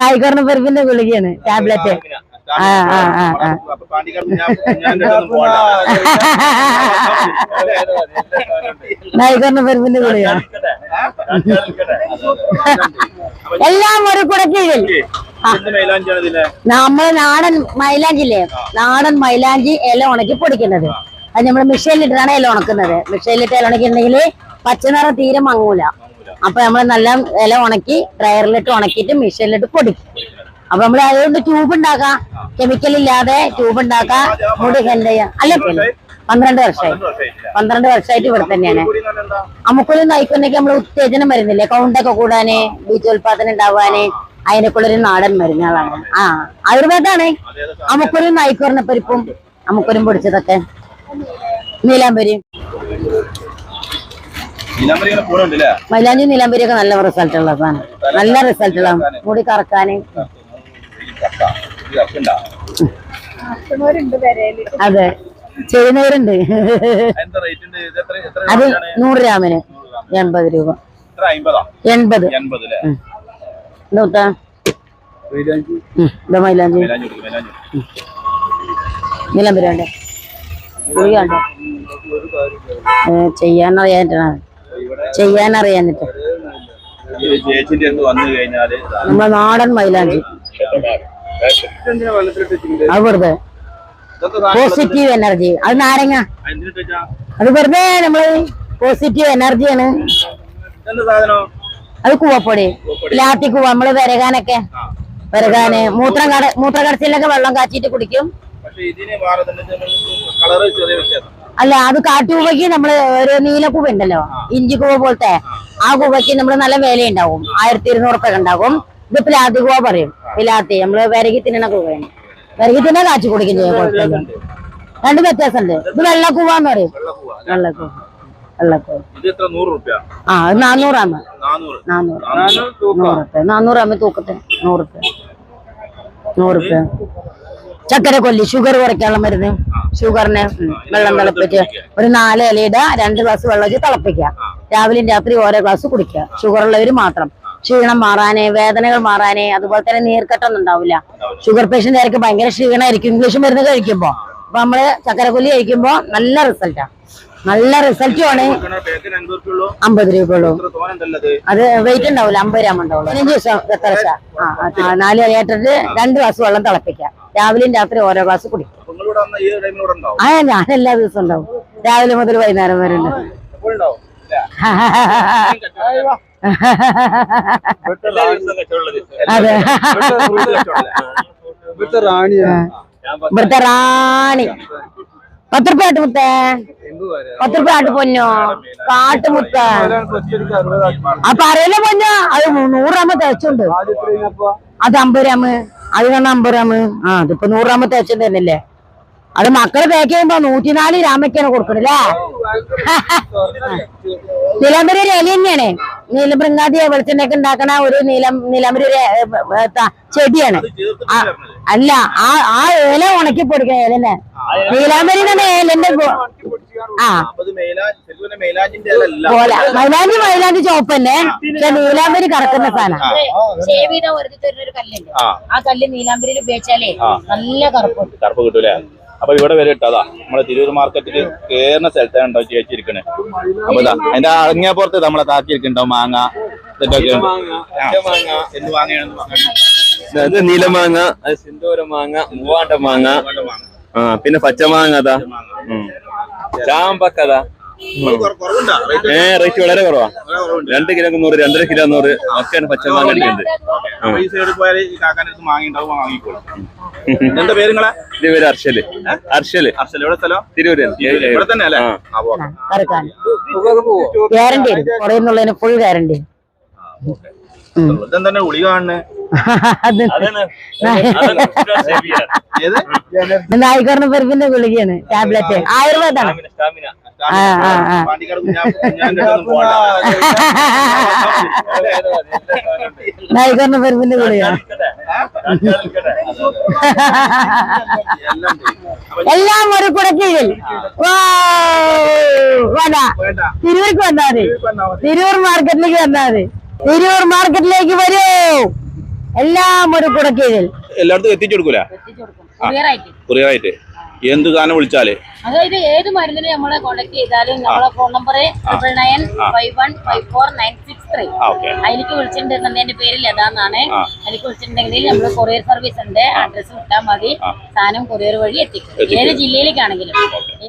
നായിക്കോറിന് പരിപ്പിന്റെ ഗുളികയാണ് tablet. ആ ആ ആ. നായിക്കോറിന് പെരുപ്പിന്റെ ഗുളികയാണ് എല്ലാം ഒരു കുടക്കീഴിൽ. നമ്മൾ നാടൻ മൈലാഞ്ചില്ലേ നാടൻ മൈലാഞ്ചി ഇല ഉണക്കി പൊടിക്കുന്നത്. അത് നമ്മൾ മിഷീനിലിട്ടാണ് ഇല ഉണക്കുന്നത്. മിഷീനിലിട്ട് ഇല ഉണക്കിയിട്ടുണ്ടെങ്കിൽ പച്ചനിറം തീരെ മങ്ങൂല. അപ്പൊ നമ്മൾ നല്ല ഇല ഉണക്കി ഡ്രയറിലിട്ട് ഉണക്കിയിട്ട് മെഷീനിലിട്ട് പൊടിക്കും. അപ്പൊ നമ്മൾ അതുകൊണ്ട് ട്യൂബ് ഉണ്ടാക്കാം. കെമിക്കൽ ഇല്ലാതെ ട്യൂബ് ഉണ്ടാക്കാം. മുടി ഹെൻഡ് ചെയ്യാം. അല്ല പന്ത്രണ്ട് വർഷമായി. പന്ത്രണ്ട് വർഷമായിട്ട് ഇവിടെ തന്നെയാണ്. അമുക്കുള്ളി നയിക്കുന്നൊക്കെ നമ്മൾ ഉത്തേജനം വരുന്നില്ലേ? കൗണ്ടൊക്കെ കൂടാന് ബീജോത്പാദനം ഉണ്ടാവാന് അതിനൊക്കെയുള്ളൊരു നാടൻ മരുന്നുകളാണ്. ആ ആയുർവേദാണ്. അമുക്കുരു നയിക്കുറിനെ പരിപ്പും അമുക്കുരും പൊടിച്ചതൊക്കെ. പോണുണ്ടല്ലേ മൈലാഞ്ചി നിലമ്പരി ഒക്കെ നല്ല റിസൾട്ട് ഉള്ള സാധനം. നല്ല റിസൾട്ട് ഉള്ള മുടി കറക്കാന് അതെ. ചെയ്യുന്നവരുണ്ട്. അത് നൂറ് ഗ്രാമിന് എൺപത് രൂപ. എൺപത്. എന്താ ഇതാ മൈലാഞ്ചി. നിലമ്പരി ഉണ്ടോ ചെയ്യാനറിയാനിട്ടാണ് ചെയ്യാനറിയാനിട്ട് ഈ അറിയാനിട്ട് നമ്മളെ നാടൻ മൈലാഞ്ചി. അത് വെറുതെ. പോസിറ്റീവ് എനർജി അത് നാരങ്ങ? അത് വെറുതെ നമ്മൾ പോസിറ്റീവ് എനർജിയാണ് അത് കൂവപ്പൊടി. ലാത്തി കൂവ നമ്മൾ വിരകാനൊക്കെ. വിരകാന്. മൂത്രം കട മൂത്രക്കടച്ചിലൊക്കെ വെള്ളം കാച്ചിട്ട് കുടിക്കും. പക്ഷെ ഇതിന് മാറുന്നുണ്ട്. കളറ് ചെറിയ വ്യത്യാസം അല്ല അത് കാട്ടുകൂവയ്ക്ക് നമ്മൾ ഒരു നീലക്കൂവ ഉണ്ടല്ലോ ഇഞ്ചി കൂവ പോലത്തെ. ആ. കൂവയ്ക്ക് നമ്മൾ നല്ല വില ഉണ്ടാവും ആയിരത്തി ഇരുന്നൂറ് ഉറുപ്പ ഉണ്ടാകും. ഇത് പിലാത്തി കൂവ പറയും. പിലാത്തി. നമ്മൾ വിരകി തിന്നണ കൂവയാണ്. വിരകി തിന്നെ കാച്ചി കുടിക്കും ചെയ്യാം കുഴപ്പമില്ല. രണ്ട് വ്യത്യാസമുണ്ട്. ഇത് വെള്ളക്കൂവ എന്ന് പറയും. വെള്ളക്കൂവ വെള്ളക്കൂവ ആ അത് നാന്നൂറാമ നാനൂറ് നാന്നൂറ്. നൂറുപ്യ നാന്നൂറാമ തൂക്കത്തെ. നൂറുപ്യ നൂറുപ്യ ചക്കര കൊല്ലി ഷുഗർ കുറയ്ക്കാനുള്ള മരുന്ന്. ഷുഗറിന് വെള്ളം തിളപ്പിച്ച് ഒരു നാല് ഇലയിട രണ്ട് ഗ്ലാസ് വെള്ളം വെച്ച് തിളപ്പിക്കുക. രാവിലെയും രാത്രി ഓരോ ഗ്ലാസ് കുടിക്കുക. ഷുഗർ ഉള്ളവര് മാത്രം. ക്ഷീണം മാറാനേ വേദനകൾ മാറാനേ അതുപോലെ തന്നെ നീർക്കെട്ടൊന്നും ഉണ്ടാവില്ല. ഷുഗർ പേഷ്യന്റ് ആയിരിക്കും ഭയങ്കര ക്ഷീണമായിരിക്കും ഇംഗ്ലീഷ് മരുന്ന് കഴിക്കുമ്പോ അപ്പൊ നമ്മൾ ചക്കരക്കൊല്ലി കഴിക്കുമ്പോ നല്ല റിസൾട്ടാ നല്ല റിസൾട്ട് ഉള്ളൂ അമ്പത് രൂപയുള്ളൂ. അത് വെയിറ്റ് ഉണ്ടാവില്ല അമ്പത് ഗ്രാം ഉണ്ടാവുള്ളൂ. പതിനഞ്ച് ദിവസം എത്ര നാല് ഇലയിട്ടിട്ട് രണ്ട് ഗ്ലാസ് വെള്ളം തിളപ്പിക്കാം രാവിലെയും രാത്രി ഓരോ ഗ്ലാസ് കുടിക്കും അപ്പൊ ആ ഞാൻ എല്ലാ ദിവസവും ഉണ്ടാവും. രാവിലെ മുതൽ വൈകുന്നേരം വരെ ഉണ്ട്. അതെ. ഇവിടുത്തെ റാണി. പത്ത് റുപ്യ ആട്ട് മുത്തേ. പത്ത് റുപ്യ ആട്ട് പൊന്നോ? കാട്ടുമുത്ത ആ പറയല പൊന്നോ? അത് നൂറാമ തേച്ചുണ്ട്. അത് അമ്പത് രാമ് അത് കണ്ട അമ്പത് രാമ് ആ അതിപ്പോ നൂറാമ തേച്ചുണ്ട് തന്നെയല്ലേ? അത് മക്കൾ പാക്ക് ചെയ്യുമ്പോ നൂറ്റിനാല് ഗ്രാമൊക്കെയാണ് കൊടുക്കണല്ലേ നിലമ്പരി ഒരു ഇല തന്നെയാണ്. നീലബൃങ്ങാതി വെളിച്ചെണ്ണയൊക്കെ ഉണ്ടാക്കണ ഒരു നീലം നിലമ്പരി ഒരു ചെടിയാണ്. അല്ല ആ ആ ഇല ഉണക്കി പൊടിക്കണ ഇലന്നെ തന്നെ. ഇലന്റെ ആ. പോലെ മൈലാഞ്ചി മൈലാഞ്ചി ചോപ്പല്ലേ പക്ഷെ നീലാംബരി കറക്കുന്ന സാധനം. ഒരു കല്ലുണ്ട്. ആ. ആ കല്ല് നീലാമ്പരിയിൽ ഉപയോഗിച്ചാലേ നല്ല കറുപ്പ് കറുപ്പ് കിട്ടൂലേ? അപ്പൊ ഇവിടെ വരെ ഇട്ടതാ നമ്മളെ തിരൂർ മാർക്കറ്റിൽ കേറുന്ന സ്ഥലത്താണ് ഉണ്ടാവും ചേച്ചിരിക്കണേ. അപ്പൊ ഇതാ അതിന്റെ അറങ്ങിയ പുറത്ത് നമ്മളെ താത്തിരിക്കണ്ടോ മാങ്ങ ഇതൊക്കെ അത് നീലമാങ്ങ അത് സിന്ദൂര മാങ്ങ മൂവാണ്ട മാങ്ങ. പിന്നെ പച്ചമാങ്ങ അതാ. ചാമ്പക്കതാ ഏ റേറ്റ് വളരെ കുറവാ. രണ്ട് കിലോ നൂറ് രണ്ടര കിലോ നൂറ് ഒക്കെയാണ് പച്ചമാങ്ങ അടിക്കുന്നത് പേര് അർഷൽ. അർഷൽ. അർസൽ എവിടെ സ്ഥലം? തിരൂര് ഗ്യാരണ്ടി കുറയുന്നുള്ളതിന് ഫുൾ ഗ്യാരണ്ടി കാണുന്നത് അത് ഏത്? നായിക്കറിന് പെരുപ്പിന്റെ ഗുളികയാണ് ടാബ്ലറ്റ്. ആയുർവേദമാണ്. നായിക്കറിന് ഗുളികയാണ് എല്ലാം ഒരു കുടക്കീഴിൽ. വേണ്ട. തിരൂർക്ക് വന്നാൽ മതി. വന്നാ മതി. തിരൂർ മാർക്കറ്റിലേക്ക് വന്നാൽ മതി. തിരൂർ മാർക്കറ്റിലേക്ക് വരൂ. എല്ലാം ഒരു കുടക്കീഴിൽ. എല്ലായിടത്തും എത്തിച്ചു കൊടുക്കൂല? എത്തിച്ചു കൊടുക്കും. കൊറിയർ ആയിട്ട് എന്ത് സാധനം വിളിച്ചാൽ? അതായത് ഏത് മരുന്നിനെ നമ്മളെ കോൺടാക്ട് ചെയ്താലും നമ്മളെ phone number triple nine five one five four nine six three അതിലേക്ക് വിളിച്ചിട്ടുണ്ടെന്ന് എന്റെ പേര് ലതാന്നാണ് അതിലേക്ക് വിളിച്ചിട്ടുണ്ടെങ്കിൽ നമ്മൾ കൊറിയർ സർവീസ് ഉണ്ട്. അഡ്രസ് വിട്ടാൽ മതി. സാധനം കൊറിയർ വഴി എത്തിക്കും. എത്തിക്കും. ഏത് ജില്ലയിലേക്കാണെങ്കിലും.